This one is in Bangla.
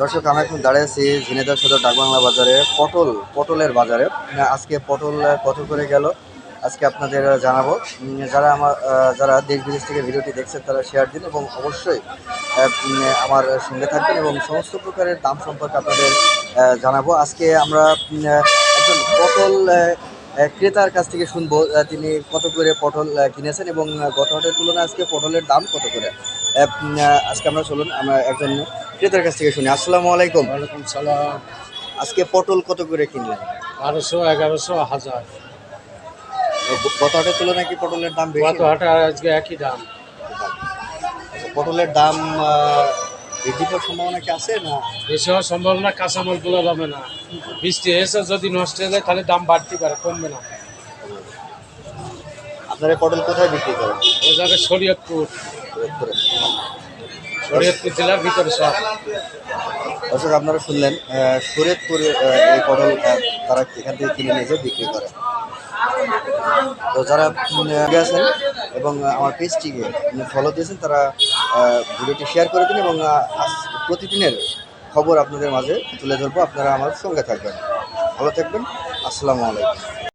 দর্শক, আমরা এখন দাঁড়িয়ে আছি ঝিনেদার সদর ডাকবাংলা বাজারে, পটল, পটলের বাজারে। আজকে পটল কত করে গেল? আজকে আপনাদের জানাব। যারা আমার যারা দেশ বিদেশ থেকে ভিডিওটি দেখছেন, তারা শেয়ার দিন এবং অবশ্যই আমার সঙ্গে থাকবেন এবং সমস্ত প্রকারের দাম সম্পর্কে আপনাদের জানাব। আজকে আমরা একজন পটল ক্রেতার কাছ থেকে শুনব। তিনি কত করে পটল কিনেছেন এবং গত হাটের তুলনায় আজকে পটলের দাম কত করে? আজকে আমরা চলুন, আমরা একজন ক্রেতার কাছ থেকে শুনি। আসসালামু আলাইকুম। ওয়ালাইকুম সালাম। আজকে পটল কত করে কিনলেন? বারোশো এগারোশো হাজার। গত হাটের তুলনায় কি পটলের দাম কত হাটা আজকে একই দাম। আচ্ছা, পটলের দাম বৃদ্ধি পাওয়ার সম্ভাবনা কি আছে না? বেশি হওয়ার সম্ভাবনা কাঁচামাল তোলা যাবে না। বৃষ্টি এসে যদি নষ্ট হয়ে যায় তাহলে দাম বাড়তে পারে কমবে না। আপনারা পটল কোথায় বিক্রি করেন? এ যাবে শরীয়তপুর। শরীয়তপুর ভিতরে দর্শক, আপনারা শুনলেন শরীয়তপুরে এই পটল তারা এখান থেকে কিনে নিয়ে বিক্রি করে। তো যারা আছেন এবং আমার পেজটিকে ফলো দিয়েছেন, তারা ভিডিওটি শেয়ার করে দিন এবং প্রতিদিনের খবর আপনাদের মাঝে তুলে ধরবো। আপনারা আমার সঙ্গে থাকবেন। ভালো থাকবেন। আসসালামু আলাইকুম।